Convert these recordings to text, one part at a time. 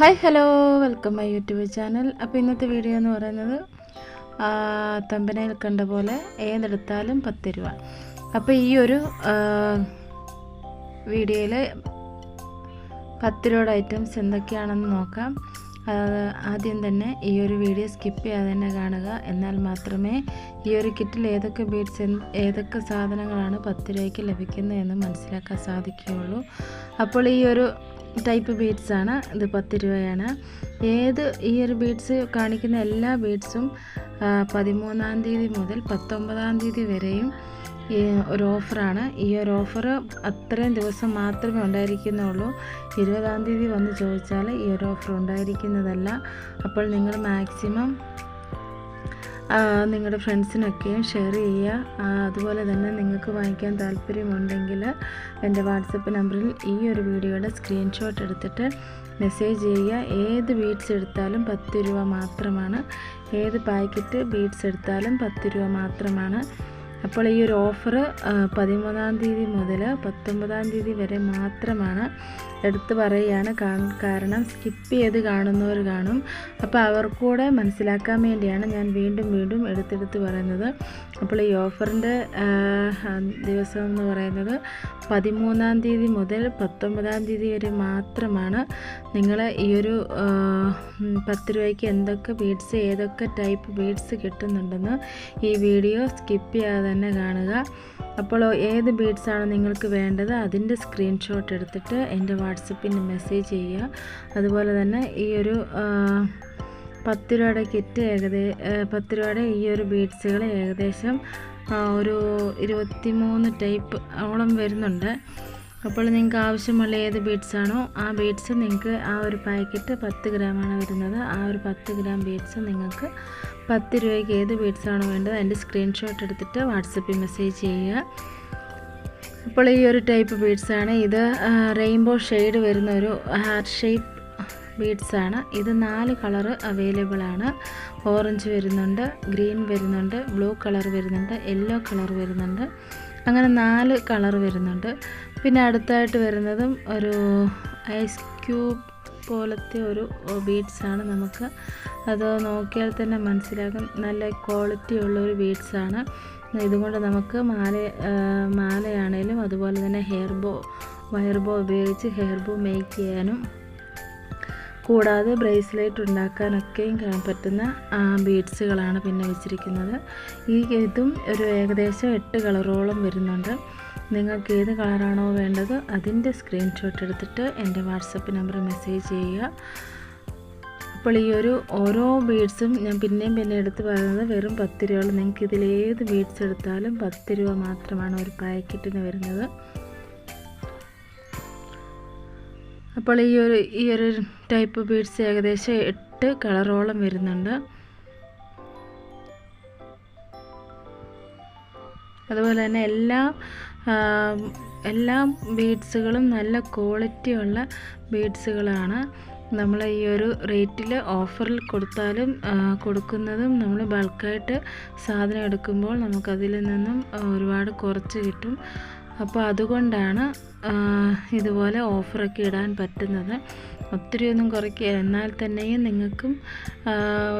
Hi hello welcome my YouTube channel അപ്പോൾ ഇന്നത്തെ video എന്ന് പറയുന്നത് തമ്പനയിൽ കണ്ട പോലെ ഏതെടുത്താലും പത്ത് രൂപ. അപ്പോൾ ഈ ഒരു വീഡിയോയിൽ പത്ത് രൂപയുടെ ഐറ്റംസ് എന്തൊക്കെയാണെന്ന് നോക്കാം. ആദ്യം തന്നെ ഈ ഒരു വീഡിയോ സ്കിപ്പ് ചെയ്യാതെ തന്നെ കാണുക. എന്നാൽ മാത്രമേ ഈ ഒരു കിറ്റിൽ ഏതൊക്കെ ബീഡ്സ് ഏതൊക്കെ സാധനങ്ങളാണ് പത്ത് രൂപയ്ക്ക് ലഭിക്കുന്നതെന്ന് മനസ്സിലാക്കാൻ സാധിക്കുകയുള്ളൂ. അപ്പോൾ ഈ ഒരു ടൈപ്പ് ബീഡ്സ് ആണ്. ഇത് പത്ത് രൂപയാണ് ഏത് ഈ ഒരു ബീഡ്സ് കാണിക്കുന്ന എല്ലാ ബീഡ്സും പതിമൂന്നാം തീയതി മുതൽ പത്തൊമ്പതാം തീയതി വരെയും ഒരു ഓഫറാണ് ഈ ഒരു ഓഫർ അത്രയും ദിവസം മാത്രമേ ഉണ്ടായിരിക്കുന്നുള്ളൂ. ഇരുപതാം തീയതി വന്ന് ചോദിച്ചാൽ ഈ ഒരു ഓഫർ ഉണ്ടായിരിക്കുന്നതല്ല. അപ്പോൾ നിങ്ങൾ മാക്സിമം നിങ്ങളുടെ ഫ്രണ്ട്സിനൊക്കെയും ഷെയർ ചെയ്യുക. അതുപോലെ തന്നെ നിങ്ങൾക്ക് വാങ്ങിക്കാൻ താല്പര്യമുണ്ടെങ്കിൽ എന്റെ വാട്സപ്പ് നമ്പറിൽ ഈ ഒരു വീഡിയോയുടെ സ്ക്രീൻഷോട്ട് എടുത്തിട്ട് മെസ്സേജ് ചെയ്യുക. ഏത് ബീഡ്സ് എടുത്താലും പത്ത് രൂപ മാത്രമാണ്. ഏത് പാക്കറ്റ് ബീഡ്സ് എടുത്താലും പത്ത് രൂപ മാത്രമാണ്. അപ്പോൾ ഈ ഒരു ഓഫർ പതിമൂന്നാം തീയതി മുതൽ പത്തൊമ്പതാം തീയതി വരെ മാത്രമാണ് എടുത്തു പറയുകയാണ്. കാരണം സ്കിപ്പ് ചെയ്ത് കാണുന്നവർ കാണും. അപ്പോൾ അവർക്കൂടെ മനസ്സിലാക്കാൻ വേണ്ടിയാണ് ഞാൻ വീണ്ടും വീണ്ടും എടുത്തെടുത്ത് പറയുന്നത്. അപ്പോൾ ഈ ഓഫറിന്റെ ദിവസം എന്ന് പറയുന്നത് പതിമൂന്നാം തീയതി മുതൽ പത്തൊമ്പതാം തീയതി വരെ മാത്രമാണ് നിങ്ങൾ ഈ ഒരു പത്ത് രൂപയ്ക്ക് എന്തൊക്കെ ബീഡ്സ് ഏതൊക്കെ ടൈപ്പ് ബീഡ്സ് കിട്ടുന്നുണ്ടെന്ന് ഈ വീഡിയോ സ്കിപ്പ് ചെയ്യാതെ തന്നെ കാണുക. അപ്പോൾ ഏത് ബീഡ്സാണ് നിങ്ങൾക്ക് വേണ്ടത് അതിന്റെ സ്ക്രീൻഷോട്ട് എടുത്തിട്ട് എന്റെ വാട്സപ്പിൽ മെസ്സേജ് ചെയ്യുക. അതുപോലെ തന്നെ ഈ ഒരു പത്ത് രൂപയുടെ കിറ്റ് ഏകദേശം പത്ത് രൂപയുടെ ഈ ഒരു ബീഡ്സുകൾ ഏകദേശം ഒരു ഇരുപത്തി മൂന്ന് ടൈപ്പ് ഓളം വരുന്നുണ്ട്. അപ്പോൾ നിങ്ങൾക്ക് ആവശ്യമുള്ള ഏത് ബീഡ്സ് ആണോ ആ ബീഡ്സ് നിങ്ങൾക്ക് ആ ഒരു പാക്കറ്റ് പത്ത് ഗ്രാമാണ് വരുന്നത്. ആ ഒരു പത്ത് ഗ്രാം ബീഡ്സ് നിങ്ങൾക്ക് പത്ത് രൂപയ്ക്ക് ഏത് ബീഡ്സ് ആണോ വേണ്ടത് അതിന്റെ സ്ക്രീൻഷോട്ട് എടുത്തിട്ട് വാട്സപ്പിൽ മെസ്സേജ് ചെയ്യുക. അപ്പോൾ ഈ ഒരു ടൈപ്പ് ബീഡ്സാണ് ഇത് റെയിൻബോ ഷെയ്ഡ് വരുന്ന ഒരു ഹാർട്ട് ഷേപ്പ് ബീഡ്സാണ് ഇത് നാല് കളറ് അവൈലബിൾ ആണ്. ഓറഞ്ച് വരുന്നുണ്ട് ഗ്രീൻ വരുന്നുണ്ട് ബ്ലൂ കളർ വരുന്നുണ്ട് യെല്ലോ കളർ വരുന്നുണ്ട്. അങ്ങനെ നാല് കളർ വരുന്നുണ്ട്. പിന്നെ അടുത്തായിട്ട് വരുന്നതും ഒരു ഐസ് ക്യൂബ് പോലത്തെ ഒരു ബീഡ്സാണ് നമുക്ക്. അത് നോക്കിയാൽ തന്നെ മനസ്സിലാകും. നല്ല ക്വാളിറ്റി ഉള്ള ഒരു ബീഡ്സാണ് ഇതുകൊണ്ട് നമുക്ക് മാല മാലയാണേലും അതുപോലെ തന്നെ ഹെയർ ബോ വയർ ബോ ഉപയോഗിച്ച് ഹെയർ ബോ മേക്ക് ചെയ്യാനും കൂടാതെ ബ്രേസ്ലെറ്റ് ഉണ്ടാക്കാനൊക്കെയും പറ്റുന്ന ബീഡ്സുകളാണ് പിന്നെ വെച്ചിരിക്കുന്നത്. ഈ ഇതും ഒരു ഏകദേശം എട്ട് കളറോളം വരുന്നുണ്ട്. നിങ്ങൾക്ക് ഏത് കളറാണോ വേണ്ടത് അതിന്റെ സ്ക്രീൻഷോട്ട് എടുത്തിട്ട് എന്റെ വാട്സപ്പ് നമ്പർ മെസ്സേജ് ചെയ്യുക. അപ്പോൾ ഈ ഒരു ഓരോ ബീഡ്സും ഞാൻ പിന്നെയും പിന്നെ എടുത്ത് പറയുന്നത് വെറും പത്ത് രൂപയുള്ളൂ നിങ്ങൾക്ക് ഇതിലേത് ബീഡ്സ് എടുത്താലും പത്ത് രൂപ മാത്രമാണ് ഒരു പാക്കറ്റിന് വരുന്നത്. അപ്പോൾ ഈ ഒരു ഈ ഒരു ടൈപ്പ് ബീഡ്സ് ഏകദേശം എട്ട് കളറോളം വരുന്നുണ്ട്. അതുപോലെ തന്നെ എല്ലാ എല്ലാ ബീഡ്സുകളും നല്ല ക്വാളിറ്റി ഉള്ള ബീഡ്സുകളാണ് നമ്മൾ ഈ ഒരു റേറ്റിൽ ഓഫറിൽ കൊടുത്താലും കൊടുക്കുന്നതും നമ്മൾ ബൾക്കായിട്ട് സാധനം എടുക്കുമ്പോൾ നമുക്കതിൽ നിന്നും ഒരുപാട് കുറച്ച് കിട്ടും. അപ്പോൾ അതുകൊണ്ടാണ് ഇതുപോലെ ഓഫറൊക്കെ ഇടാൻ പറ്റുന്നത്. ഒത്തിരി ഒന്നും കുറയ്ക്കുക എന്നാൽ തന്നെയും നിങ്ങൾക്കും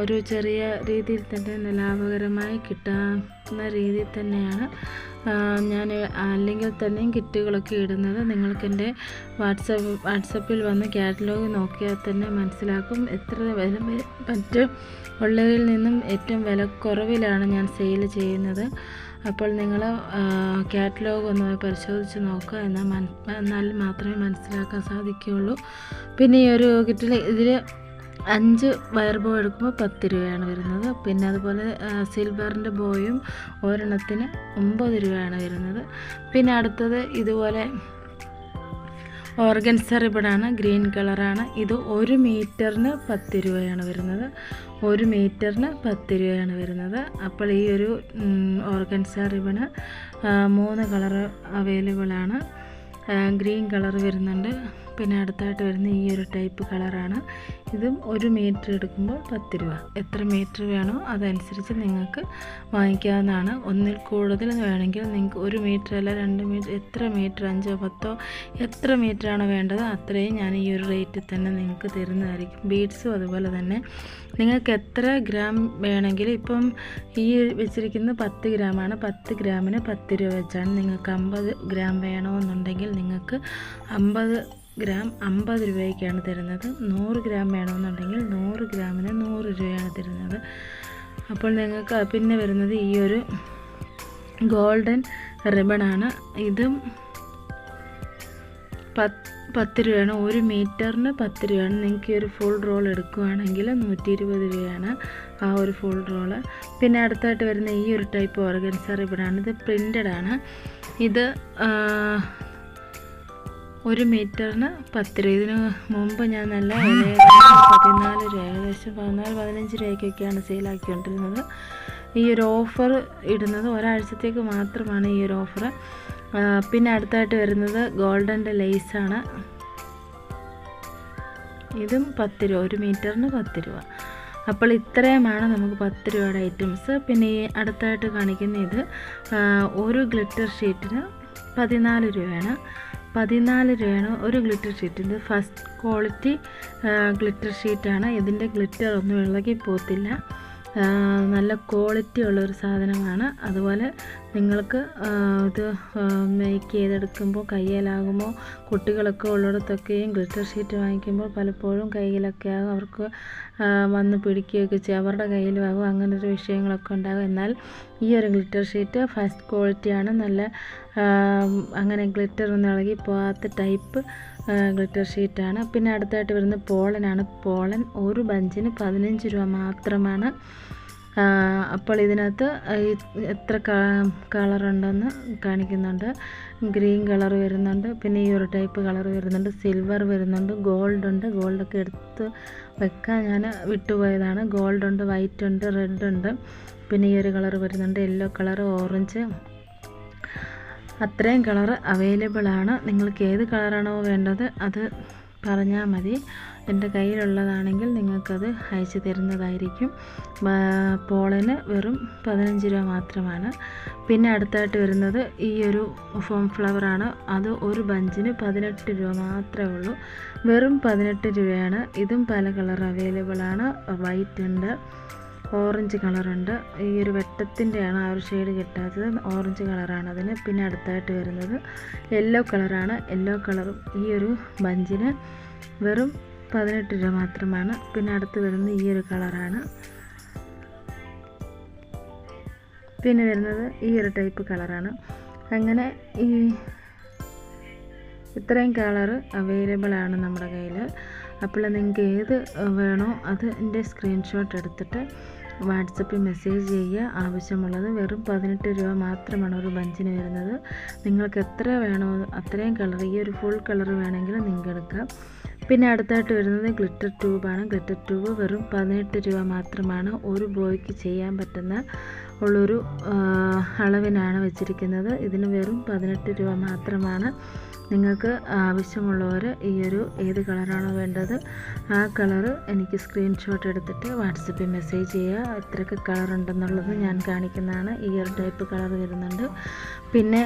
ഒരു ചെറിയ രീതിയിൽ തന്നെ ലാഭകരമായി കിട്ടാവുന്ന രീതിയിൽ തന്നെയാണ് ഞാൻ അല്ലെങ്കിൽ തന്നെയും കിറ്റുകളൊക്കെ ഇടുന്നത്. നിങ്ങൾക്ക് എന്റെ വാട്സപ്പ് വാട്സപ്പിൽ വന്ന് കാറ്റലോഗ് നോക്കിയാൽ തന്നെ മനസ്സിലാക്കും. എത്ര വില മറ്റ് ഉള്ളതിൽ നിന്നും ഏറ്റവും വില കുറവിലാണ് ഞാൻ സെയിൽ ചെയ്യുന്നത്. അപ്പോൾ നിങ്ങൾ കാറ്റലോഗ് ഒന്ന് പരിശോധിച്ച് നോക്കുക എന്നാൽ എന്നാൽ മാത്രമേ മനസ്സിലാക്കാൻ സാധിക്കുകയുള്ളൂ. പിന്നെ ഈ ഒരു കിറ്റിൽ ഇതിൽ അഞ്ച് വയർ ബോ എടുക്കുമ്പോൾ പത്ത് രൂപയാണ് വരുന്നത്. പിന്നെ അതുപോലെ സിൽവറിന്റെ ബോയും ഒരെണ്ണത്തിന് ഒമ്പത് രൂപയാണ് വരുന്നത്. പിന്നെ അടുത്തത് ഇതുപോലെ ഓർഗൻസ റിബണാണ് ഗ്രീൻ കളറാണ്. ഇത് ഒരു മീറ്ററിന് പത്ത് രൂപയാണ് വരുന്നത്. ഒരു മീറ്ററിന് പത്ത് രൂപയാണ് വരുന്നത്. അപ്പോൾ ഈ ഒരു ഓർഗൻസ റിബണ് മൂന്ന് കളർ അവൈലബിൾ ആണ് ഗ്രീൻ കളർ വരുന്നുണ്ട്. പിന്നെ അടുത്തായിട്ട് വരുന്ന ഈ ഒരു ടൈപ്പ് കളറാണ്. ഇതും ഒരു മീറ്റർ എടുക്കുമ്പോൾ പത്ത് രൂപ. എത്ര മീറ്റർ വേണോ അതനുസരിച്ച് നിങ്ങൾക്ക് വാങ്ങിക്കാവുന്നതാണ്. ഒന്നിൽ കൂടുതൽ വേണമെങ്കിൽ നിങ്ങൾക്ക് ഒരു മീറ്റർ അല്ല രണ്ട് മീറ്റർ എത്ര മീറ്റർ അഞ്ചോ പത്തോ എത്ര മീറ്ററാണ് വേണ്ടത് അത്രയും ഞാൻ ഈ ഒരു റേറ്റിൽ തന്നെ നിങ്ങൾക്ക് തരുന്നതായിരിക്കും. ബീഡ്സും അതുപോലെ തന്നെ. നിങ്ങൾക്ക് എത്ര ഗ്രാം വേണമെങ്കിൽ ഇപ്പം ഈ വെച്ചിരിക്കുന്നത് പത്ത് ഗ്രാമാണ്. പത്ത് ഗ്രാമിന് പത്ത് രൂപ വെച്ചാണ്. നിങ്ങൾക്ക് അമ്പത് ഗ്രാം വേണമെന്നുണ്ടെങ്കിൽ നിങ്ങൾക്ക് അമ്പത് ഗ്രാം അമ്പത് രൂപയ്ക്കാണ് തരുന്നത്. നൂറ് ഗ്രാം വേണമെന്നുണ്ടെങ്കിൽ നൂറ് ഗ്രാമിന് നൂറ് രൂപയാണ് തരുന്നത്. അപ്പോൾ നിങ്ങൾക്ക് പിന്നെ വരുന്നത് ഈ ഒരു ഗോൾഡൻ റിബണാണ് ഇതും പത്ത് പത്ത് രൂപയാണ്. ഒരു മീറ്ററിന് പത്ത് രൂപയാണ്. നിങ്ങൾക്ക് ഈ ഒരു ഫുൾ റോൾ എടുക്കുകയാണെങ്കിൽ നൂറ്റി ഇരുപത് രൂപയാണ് ആ ഒരു ഫുൾ റോൾ പിന്നെ അടുത്തായിട്ട് വരുന്ന ഈ ഒരു ടൈപ്പ് ഓർഗൻസർ റിബണാണ് ഇത് പ്രിന്റഡ് ആണ്. ഇത് ഒരു മീറ്ററിന് പത്ത് രൂപ ഇതിന് മുമ്പ് ഞാൻ നല്ല പതിനാല് രൂപ ഏകദേശം പതിനാല് പതിനഞ്ച് രൂപയ്ക്കൊക്കെയാണ് സെയിലാക്കിക്കൊണ്ടിരുന്നത് ഈ ഒരു ഓഫർ ഇടുന്നത് ഒരാഴ്ചത്തേക്ക് മാത്രമാണ് ഈ ഒരു ഓഫർ പിന്നെ അടുത്തായിട്ട് വരുന്നത് ഗോൾഡന്റെ ലേസാണ് ഇതും പത്ത് രൂപ ഒരു മീറ്ററിന് പത്ത് രൂപ. അപ്പോൾ ഇത്രയുമാണ് നമുക്ക് പത്ത് രൂപയുടെ ഐറ്റംസ് പിന്നെ ഈ അടുത്തായിട്ട് കാണിക്കുന്ന ഇത് ഒരു ഗ്ലിറ്റർ ഷീറ്റിന് പതിനാല് രൂപയാണ്. പതിനാല് രൂപയാണ് ഒരു ഗ്ലിറ്റർ ഷീറ്റ്. ഇത് ഫസ്റ്റ് ക്വാളിറ്റി ഗ്ലിറ്റർ ഷീറ്റാണ്. ഇതിന്റെ ഗ്ലിറ്റർ ഒന്നും ഇളകി പോത്തില്ല നല്ല ക്വാളിറ്റി ഉള്ളൊരു സാധനമാണ്. അതുപോലെ നിങ്ങൾക്ക് ഇത് മേക്ക് ചെയ്തെടുക്കുമ്പോൾ കയ്യിലാകുമ്പോൾ കുട്ടികളൊക്കെ ഉള്ളിടത്തൊക്കെയും ഗ്ലിറ്റർ ഷീറ്റ് വാങ്ങിക്കുമ്പോൾ പലപ്പോഴും കയ്യിലൊക്കെ ആകും അവർക്ക് വന്ന് പിടിക്കുകയൊക്കെ ചെയ്യും. അവരുടെ കയ്യിലും ആകും അങ്ങനൊരു വിഷയങ്ങളൊക്കെ ഉണ്ടാകും എന്നാൽ ഈ ഒരു ഗ്ലിറ്റർ ഷീറ്റ് ഫസ്റ്റ് ക്വാളിറ്റിയാണ് നല്ല അങ്ങനെ ഗ്ലിറ്റർ ഒന്നും ഇളകി പോകാത്ത ടൈപ്പ് ഗ്ലിറ്റർ ഷീറ്റാണ് പിന്നെ അടുത്തായിട്ട് വരുന്ന പോളനാണ്. പോളൻ ഒരു ബഞ്ചിന് പതിനഞ്ച് രൂപ മാത്രമാണ്. അപ്പോൾ ഇതിനകത്ത് എത്ര കളറുണ്ടെന്ന് കാണിക്കുന്നുണ്ട്. ഗ്രീൻ കളർ വരുന്നുണ്ട് പിന്നെ ഈ ഒരു ടൈപ്പ് കളർ വരുന്നുണ്ട്. സിൽവർ വരുന്നുണ്ട് ഗോൾഡ് ഉണ്ട്. ഗോൾഡൊക്കെ എടുത്ത് വെക്കാൻ ഞാൻ വിട്ടുപോയതാണ്. ഗോൾഡ് ഉണ്ട് വൈറ്റ് ഉണ്ട് റെഡ് ഉണ്ട്. പിന്നെ ഈ ഒരു കളർ വരുന്നുണ്ട് യെല്ലോ കളർ ഓറഞ്ച്. അത്രയും കളർ അവൈലബിൾ ആണ് നിങ്ങൾക്ക് ഏത് കളറാണോ വേണ്ടത് അത് പറഞ്ഞാൽ മതി. എന്റെ കയ്യിലുള്ളതാണെങ്കിൽ നിങ്ങൾക്കത് അയച്ചു തരുന്നതായിരിക്കും. പോളന് വെറും പതിനഞ്ച് രൂപ മാത്രമാണ്. പിന്നെ അടുത്തായിട്ട് വരുന്നത് ഈ ഒരു ഫോം ഫ്ലവറാണ് അത് ഒരു ബഞ്ചിന് പതിനെട്ട് രൂപ മാത്രമേ ഉള്ളൂ. വെറും പതിനെട്ട് രൂപയാണ്. ഇതും പല കളർ അവൈലബിളാണ് വൈറ്റ് ഉണ്ട്. ഓറഞ്ച് കളറുണ്ട്. ഈ ഒരു വെട്ടത്തിന്റെയാണ് ആ ഒരു ഷെയ്ഡ് കിട്ടാത്തത്. ഓറഞ്ച് കളറാണ് അതിന്. പിന്നെ അടുത്തായിട്ട് വരുന്നത് യെല്ലോ കളറാണ്. യെല്ലോ കളറും ഈ ഒരു ബഞ്ചിന് വെറും പതിനെട്ട് രൂപ മാത്രമാണ്. പിന്നെ അടുത്ത് വരുന്നത് ഈ ഒരു കളറാണ്. പിന്നെ വരുന്നത് ഈ ഒരു ടൈപ്പ് കളറാണ്. അങ്ങനെ ഈ ഇത്രയും കളറ് അവൈലബിൾ ആണ് നമ്മുടെ കയ്യിൽ അപ്പോൾ നിങ്ങൾക്ക് ഏത് വേണോ അതിന്റെ സ്ക്രീൻഷോട്ട് എടുത്തിട്ട് വാട്സപ്പിൽ മെസ്സേജ് ചെയ്യുക. ആവശ്യമുള്ളത് വെറും പതിനെട്ട് രൂപ മാത്രമാണ് ഒരു ബഞ്ചിന് വരുന്നത്. നിങ്ങൾക്ക് എത്ര വേണോ അത്രയും കളർ ഈ ഒരു ഫുൾ കളർ വേണമെങ്കിൽ നിങ്ങൾക്ക് എടുക്കാം. പിന്നെ അടുത്തായിട്ട് വരുന്നത് ഗ്ലിറ്റർ ട്യൂബാണ് ഗ്ലിറ്റർ ട്യൂബ് വെറും പതിനെട്ട് രൂപ മാത്രമാണ് ഒരു ബോയ്ക്ക് ചെയ്യാൻ പറ്റുന്ന ഉള്ളൊരു അളവിനാണ് വെച്ചിരിക്കുന്നത്. ഇതിന് വെറും പതിനെട്ട് രൂപ മാത്രമാണ് നിങ്ങൾക്ക് ആവശ്യമുള്ളവർ ഈ ഒരു ഏത് കളറാണോ വേണ്ടത് ആ കളറ് എനിക്ക് സ്ക്രീൻഷോട്ട് എടുത്തിട്ട് വാട്സപ്പിൽ മെസ്സേജ് ചെയ്യുക. എത്രയൊക്കെ കളറുണ്ടെന്നുള്ളത് ഞാൻ കാണിക്കുന്നതാണ്. ഈ ഒരു ടൈപ്പ് കളർ വരുന്നുണ്ട്. പിന്നെ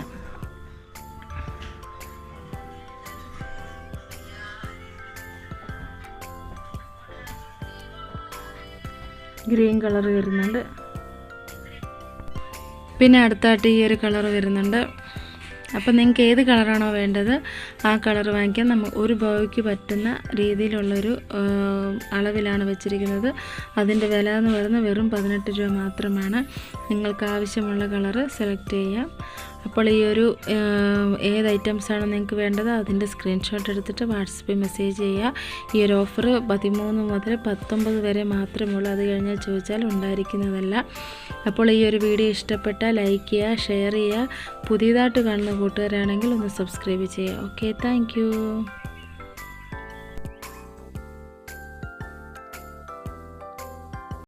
ഗ്രീൻ കളർ വരുന്നുണ്ട്. പിന്നെ അടുത്തായിട്ട് ഈ ഒരു കളർ വരുന്നുണ്ട്. അപ്പോൾ നിങ്ങൾക്ക് ഏത് കളറാണോ വേണ്ടത് ആ കളർ വാങ്ങിക്കാൻ നമ്മൾ ഒരു ബോയ്ക്ക് പറ്റുന്ന രീതിയിലുള്ളൊരു അളവിലാണ് വെച്ചിരിക്കുന്നത്. അതിന്റെ വില എന്ന് പറയുന്നത് വെറും പതിനെട്ട് രൂപ മാത്രമാണ്. നിങ്ങൾക്ക് ആവശ്യമുള്ള കളറ് സെലക്ട് ചെയ്യാം. അപ്പോൾ ഈ ഒരു ഏത് ഐറ്റംസാണ് നിങ്ങൾക്ക് വേണ്ടത് അതിന്റെ സ്ക്രീൻഷോട്ട് എടുത്തിട്ട് വാട്സപ്പിൽ മെസ്സേജ് ചെയ്യുക. ഈ ഒരു ഓഫർ പതിമൂന്ന് മുതൽ പത്തൊമ്പത് വരെ മാത്രമേ ഉള്ളൂ. അത് കഴിഞ്ഞാൽ ചോദിച്ചാൽ ഉണ്ടായിരിക്കുന്നതല്ല. അപ്പോൾ ഈ ഒരു വീഡിയോ ഇഷ്ടപ്പെട്ടാൽ ലൈക്ക് ചെയ്യുക ഷെയർ ചെയ്യുക. പുതിയതായിട്ട് കാണുന്ന കൂട്ടുകാരാണെങ്കിൽ ഒന്ന് സബ്സ്ക്രൈബ് ചെയ്യുക. Okay thank